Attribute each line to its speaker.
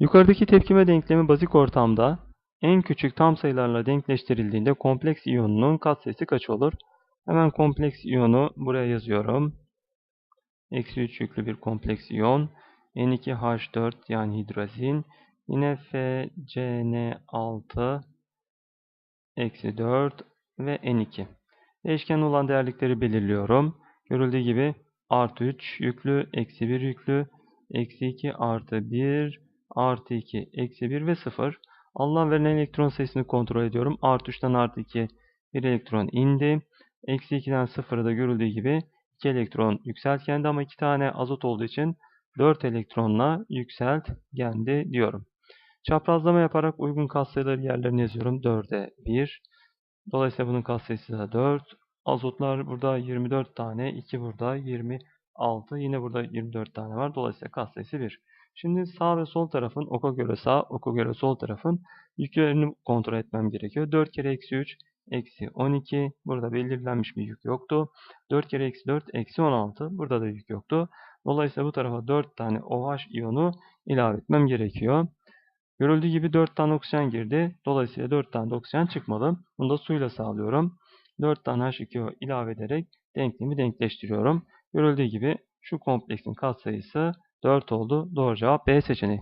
Speaker 1: Yukarıdaki tepkime denklemi bazik ortamda en küçük tam sayılarla denkleştirildiğinde kompleks iyonunun katsayısı kaç olur? Hemen kompleks iyonu buraya yazıyorum. Eksi 3 yüklü bir kompleks iyon. N2H4 yani hidrazin. Yine FCN6 eksi 4 ve N2. Değişken olan değerlikleri belirliyorum. Görüldüğü gibi artı 3 yüklü, eksi 1 yüklü, eksi 2 artı 1 artı 2 eksi 1 ve 0. Alınan verilen elektron sayısını kontrol ediyorum. Artı 3'ten artı 2 bir elektron indi. Eksi 2'den 0'a da görüldüğü gibi 2 elektron yükseltgendi ama 2 tane azot olduğu için 4 elektronla yükseltgendi diyorum. Çaprazlama yaparak uygun katsayıları yerlerine yazıyorum. 4'e 1. Dolayısıyla bunun katsayısı da 4. Azotlar burada 24 tane. 2 burada 26. Yine burada 24 tane var. Dolayısıyla katsayısı 1. Şimdi sağ ve sol tarafın oka göre sağ, oka göre sol tarafın yüklerini kontrol etmem gerekiyor. 4 kere eksi 3 eksi 12. Burada belirlenmiş bir yük yoktu. 4 kere eksi 4 eksi 16. Burada da yük yoktu. Dolayısıyla bu tarafa 4 tane OH iyonu ilave etmem gerekiyor. Görüldüğü gibi 4 tane oksijen girdi. Dolayısıyla 4 tane de oksijen çıkmalı. Bunu da suyla sağlıyorum. 4 tane H2O ilave ederek denklemi denkleştiriyorum. Görüldüğü gibi şu kompleksin katsayısı 4 oldu. Doğru cevap B seçeneği.